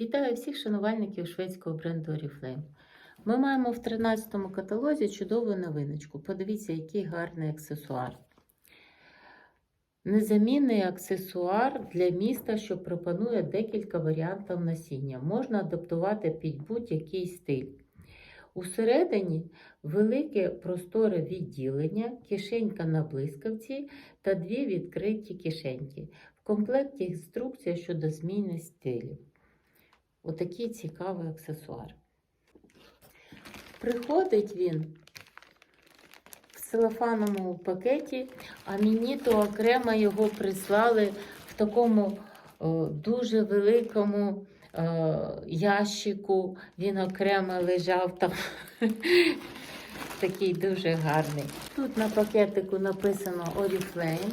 Вітаю всіх шанувальників шведського бренду Oriflame. Ми маємо в 13-му каталозі чудову новиночку. Подивіться, який гарний аксесуар. Незамінний аксесуар для міста, що пропонує декілька варіантів носіння. Можна адаптувати під будь-який стиль. Усередині велике просторе відділення, кишенька на блискавці та дві відкриті кишеньки. В комплекті інструкція щодо зміни стилів. Отакий цікавий аксесуар. Приходить він в целофановому пакеті, а мені то окремо його прислали в такому о, дуже великому е, ящику. Він окремо лежав там. Такий дуже гарний. Тут на пакетику написано Oriflame.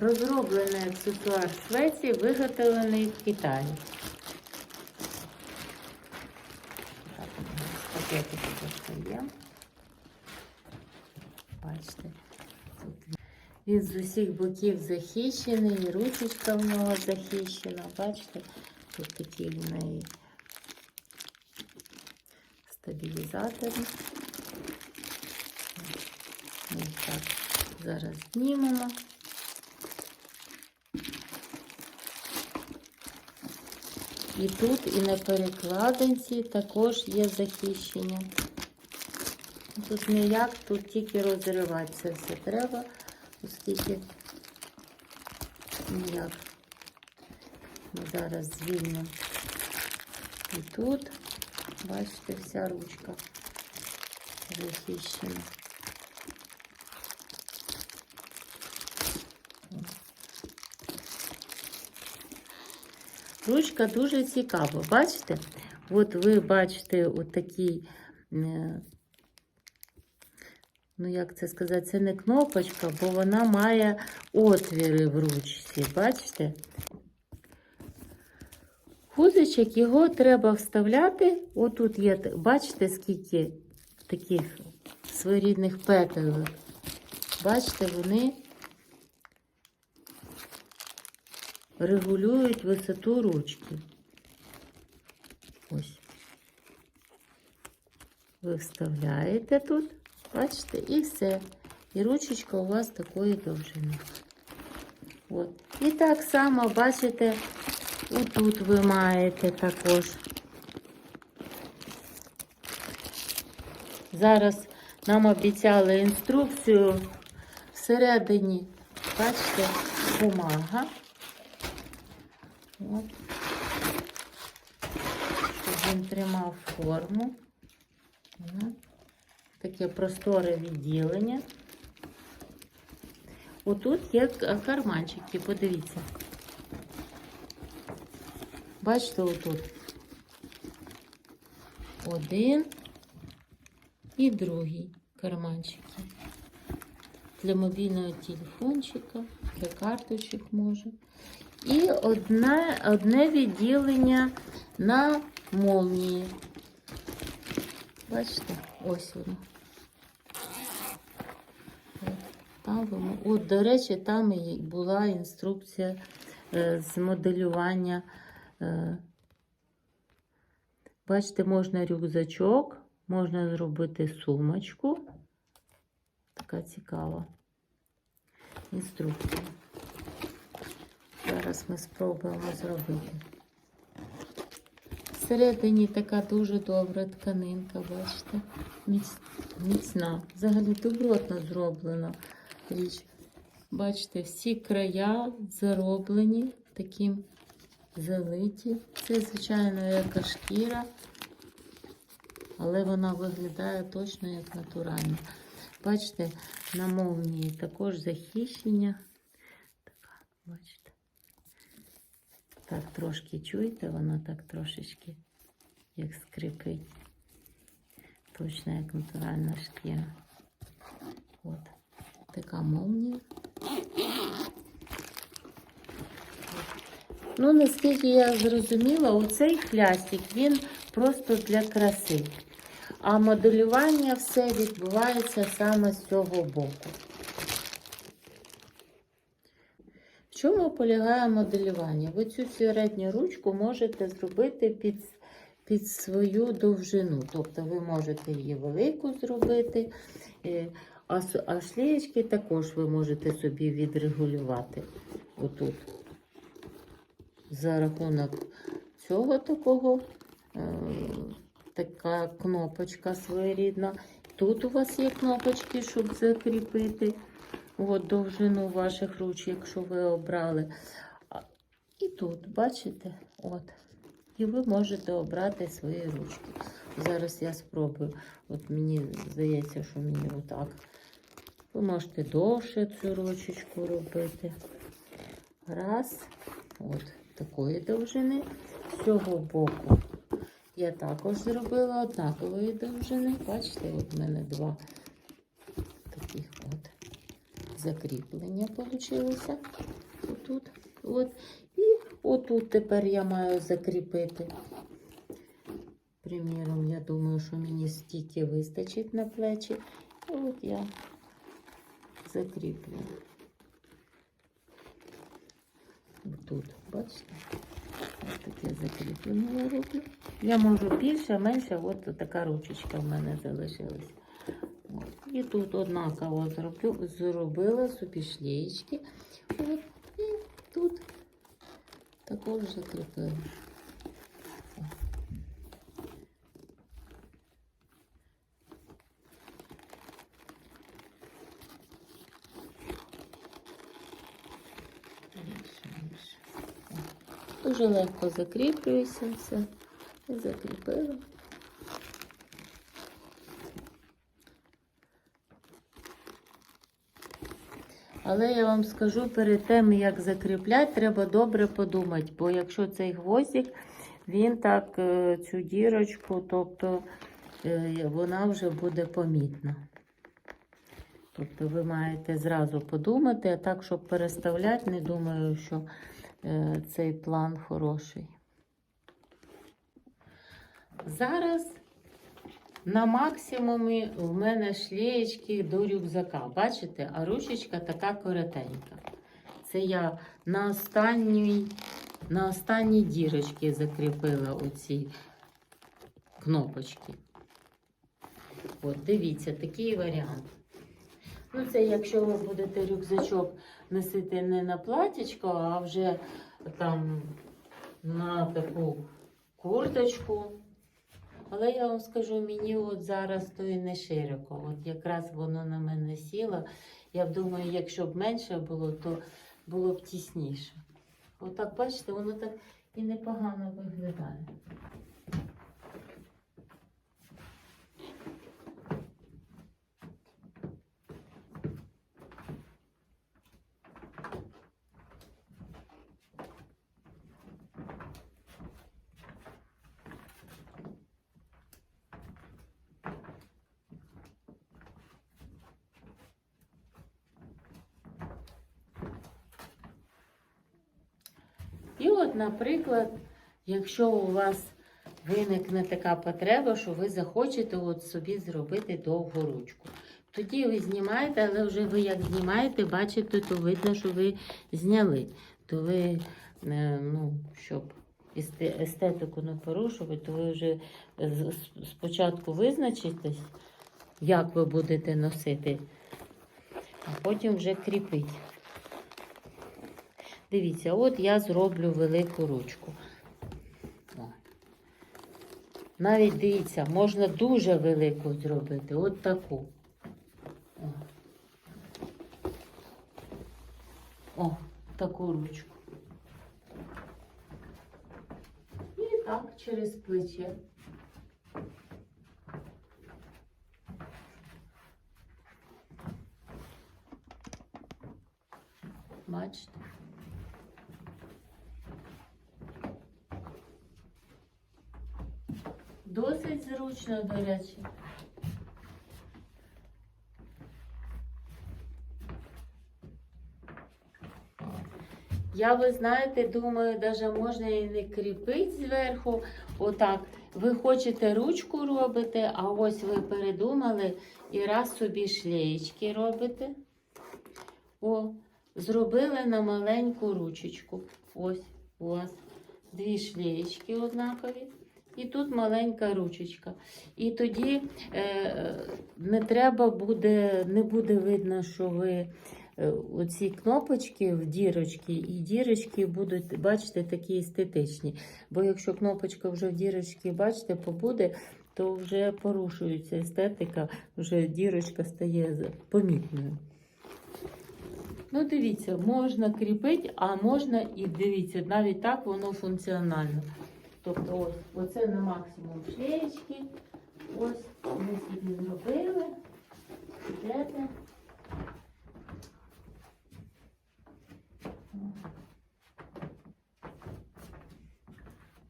Розроблений аксесуар Швеції, виготовлений в Китаї. Так, пакетики достаємо. Бачите, тут він з усіх боків захищений, ручечка в нього захищена. Бачите, тут такі в неї стабілізатори. Ми їх так зараз знімемо. І тут, і на перекладинці також є захищення. Тут ніяк, тут тільки розривати це все треба, оскільки ніяк. Ми зараз звільнимо. І тут, бачите, вся ручка захищена. Ручка дуже цікава. Бачите? От ви бачите отакий, е, ну як це сказати, це не кнопочка, бо вона має отвіри в ручці. Бачите? Гузичок його треба вставляти. Отут є, бачите, скільки таких своєрідних петель. Бачите, вони регулюють висоту ручки. Ось. Ви вставляєте тут, бачите, і все. І ручечка у вас такої довжини. От. І так само, бачите, отут ви маєте також. Зараз нам обіцяли інструкцію всередині, бачите, бумага. От. Щоб він тримав форму. Таке просторе відділення. Отут є карманчики, подивіться. Бачите, отут один і другий карманчики. Для мобільного телефончика, для карточок може. І одне, одне відділення на молнії. Бачите, ось воно. От, до речі, там і була інструкція е, з моделювання. Е, бачите, можна рюкзачок, можна зробити сумочку. Така цікава інструкція. Зараз ми спробуємо зробити. Всередині така дуже добра тканинка, бачите, міцна. Взагалі добротно зроблена річ. Бачите, всі края зароблені, таким залиті. Це, звичайно, яка шкіра, але вона виглядає точно як натуральна. Бачите, на молнії також захищення. Така, бачите. Так, трошки чуєте, воно так трошечки як скрипить. Точно як натуральна шкіра. От. Така молнія. Ну, наскільки я зрозуміла, оцей хлястик, він просто для краси. А моделювання все відбувається саме з цього боку. Чому полягає моделювання? Ви цю середню ручку можете зробити під, під свою довжину. Тобто ви можете її велику зробити, е, а, а шлеєчки також ви можете собі відрегулювати. Отут. За рахунок цього такого е, така кнопочка своєрідна. Тут у вас є кнопочки, щоб закріпити от, довжину ваших руч, якщо ви обрали. І тут, бачите, от. І ви можете обрати свої ручки. Зараз я спробую. От мені здається, що мені отак. Ви можете довше цю ручечку робити. Раз. От такої довжини. З цього боку я також зробила однакової довжини. Бачите, от в мене два таких от закріплення вийшло. Отут. От. І отут тепер я маю закріпити. Приміром, я думаю, що мені стільки вистачить на плечі. І от я закріплю. Тут, бачите? Ось таке закріплення я роблю. Я можу більше, менше, от така ручечка в мене залишилась. І тут однаково зроблю, зробила собі шлеєчки. От. І тут також закріпила. Дуже легко закріплюється все. Закріпила. Але я вам скажу, перед тим, як закріпляти, треба добре подумати, бо якщо цей гвоздик, він так е, цю дірочку, тобто е, вона вже буде помітна. Тобто ви маєте зразу подумати, а так, щоб переставляти, не думаю, що е, цей план хороший. Зараз на максимумі в мене шлеєчки до рюкзака. Бачите, а ручечка така коротенька. Це я на останній, на останній дірочці закріпила оці кнопочки. От, дивіться, такий варіант. Ну, це якщо ви будете рюкзачок носити не на платічко, а вже там на таку курточку. Але я вам скажу, мені от зараз то і не широко. От якраз воно на мене сіло. Я думаю, якщо б менше було, то було б тісніше. Отак, бачите, воно так і непогано виглядає. І от, наприклад, якщо у вас виникне така потреба, що ви захочете от собі зробити довгу ручку. Тоді ви знімаєте, але вже ви як знімаєте, бачите, то видно, що ви зняли. То ви, е, ну, щоб естетику не порушувати, то ви вже спочатку визначитесь, як ви будете носити, а потім вже кріпить. Дивіться, от я зроблю велику ручку. Навіть дивіться, можна дуже велику зробити, от таку. О, О таку ручку. І так через плече. Бачите? Зручно, до речі. Я, ви знаєте, думаю, навіть можна і не кріпити зверху. Отак. Ви хочете ручку робите, а ось ви передумали і раз собі шлеєчки робите. О, зробили на маленьку ручечку. Ось у вас дві шлеєчки однакові. І тут маленька ручечка. І тоді е, не треба буде, не буде видно, що ви е, оці кнопочки в дірочки, і дірочки будуть, бачите, такі естетичні. Бо якщо кнопочка вже в дірочці, бачите, побуде, то вже порушується естетика, вже дірочка стає помітною. Ну, дивіться, можна кріпити, а можна і дивіться, навіть так воно функціонально. Тобто, ось, оце на максимум шлеєчки. Ось ми собі зробили. Ідете.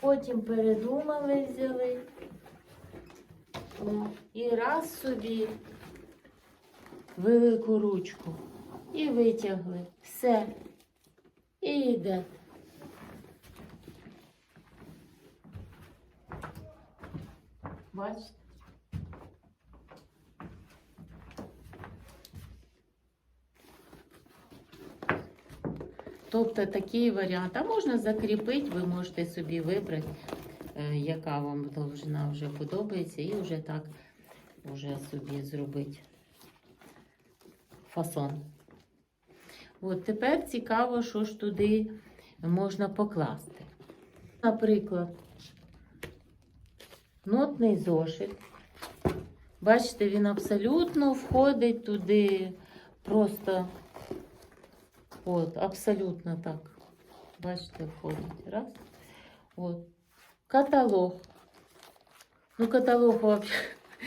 Потім передумали, взяли. І раз собі велику ручку. І витягли. Все. І йде. Бачите? Тобто такий варіант. А можна закріпити, ви можете собі вибрати, е, яка вам довжина вже подобається, і вже так вже собі зробити фасон. От тепер цікаво, що ж туди можна покласти. Наприклад, нотний зошит. Бачите, він абсолютно входить туди просто, от, абсолютно так. Бачите, входить. Раз. От. Каталог. Ну, каталог вообще.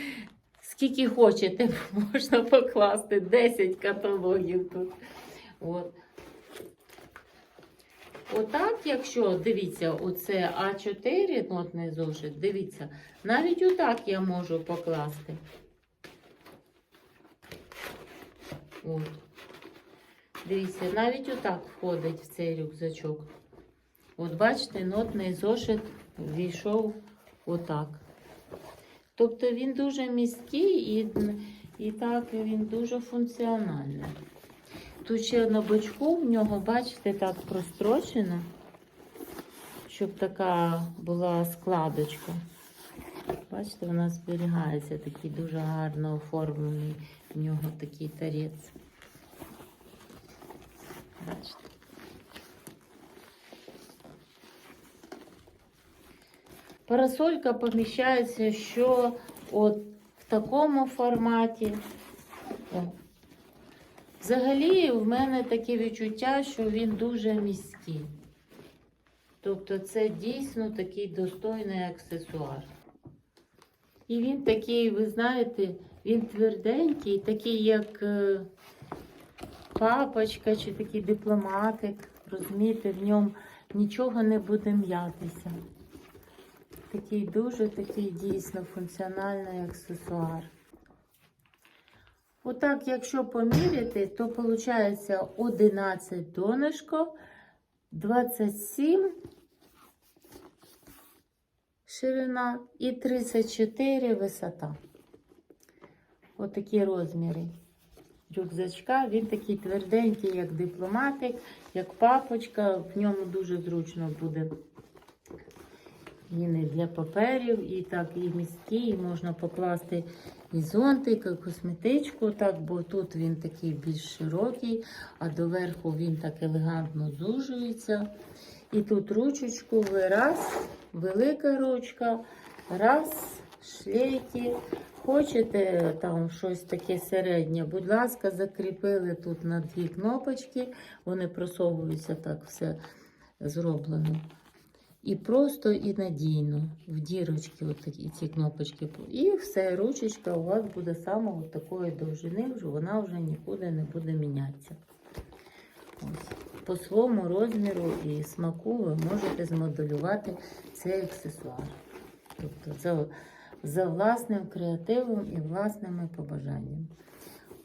Скільки хочете, можна покласти 10 каталогів тут. От. Отак, якщо дивіться, оце А4 нотний зошит, дивіться, навіть отак я можу покласти. От. Дивіться, навіть отак входить в цей рюкзачок. От бачите, нотний зошит війшов отак. Тобто він дуже міський і, і так він дуже функціональний. Тут ще на бочку в нього, бачите, так прострочено, щоб така була складочка. Бачите, вона зберігається, такий дуже гарно оформлений в нього такий тарець. Бачите? Парасолька поміщається, що от в такому форматі. О. Взагалі, в мене таке відчуття, що він дуже міський. Тобто це дійсно такий достойний аксесуар. І він такий, ви знаєте, він тверденький, такий, як е, папочка чи такий дипломатик. Розумієте, в ньому нічого не буде м'ятися. Такий дуже такий дійсно функціональний аксесуар. Отак, якщо поміряти, то виходить 11 донышко, 27 ширина і 34 висота. Отакі розміри рюкзачка. Він такий тверденький, як дипломатик, як папочка. В ньому дуже зручно буде. Він і для паперів, і так, і міський, і можна покласти і зонтик, і косметичку, так, бо тут він такий більш широкий, а доверху він так елегантно зужується. І тут ручечку раз, велика ручка, раз, шлейки. Хочете там щось таке середнє, будь ласка, закріпили тут на дві кнопочки, вони просовуються так все зроблено. І просто і надійно в дірочки от такі ці кнопочки. І все, ручечка у вас буде саме от такої довжини, вона вже нікуди не буде мінятися. Ось. По своєму розміру і смаку ви можете змоделювати цей аксесуар. Тобто за, за власним креативом і власними побажаннями.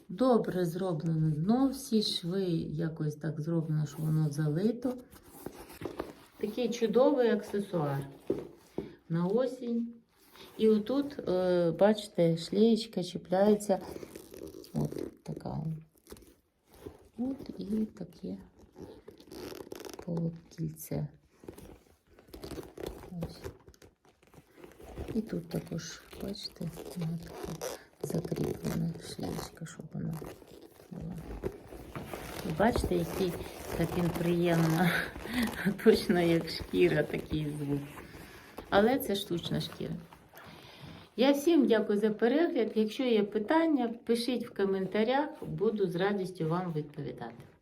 Добре зроблено дно, всі шви якось так зроблено, що воно залито. Такий чудовий аксесуар на осінь. І отут, е, бачите, шлеєчка чіпляється. От така. От і таке полукільце. Ось. І тут також, бачите, вона така закріплена шлічка, щоб вона була. Бачите, який так він приємно, точно як шкіра, такий звук. Але це штучна шкіра. Я всім дякую за перегляд. Якщо є питання, пишіть в коментарях, буду з радістю вам відповідати.